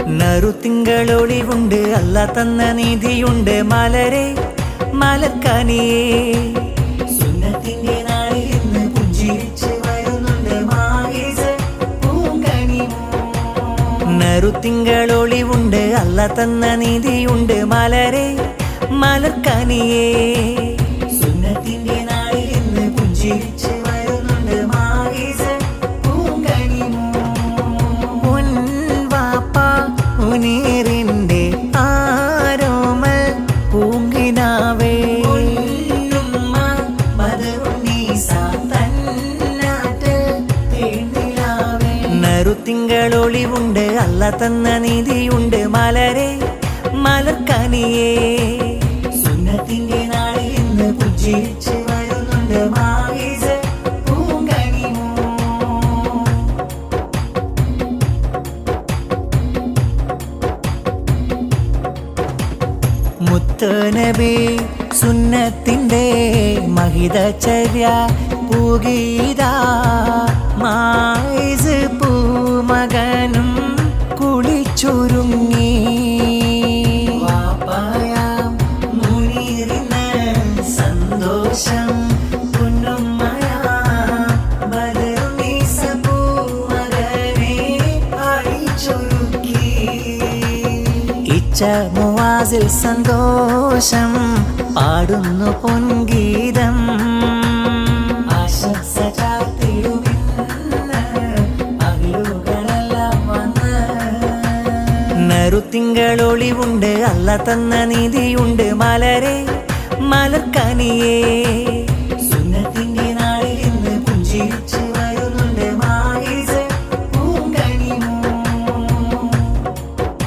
നറുത്തിങ്കളൊളിവുണ്ട് അല്ല തന്ന നീതിയുണ്ട്. മലരെ മലക്കനിയേ. നാളിൽ നറുത്തിങ്കളൊളിവുണ്ട് അല്ല തന്ന നീതിയുണ്ട്. മലരെ മലർക്കനിയേ തേനിലാവേ. നറുത്തിങ്കളൊളിവുണ്ട് അല്ല തന്ന നീതിയുണ്ട് മലരെ മലക്കനിയേ സുന്നത്തിന്റെ നാളിൽ ഇന്ന് പുഞ്ചിരിച്ച് വരുന്നുണ്ട് പൂങ്കണിമോ മുത്തനബി സുന്നത്തിന്റെ മഹിതചര്യ പൂഗീത മായിസ് മുവാസിൽ സന്തോഷം. പാടുന്നു പൊൻഗീതം. നറുത്തിങ്കളൊളിവുണ്ട് അല്ല തന്ന നീതിയുണ്ട്. മലരെ മലർക്കനിയേ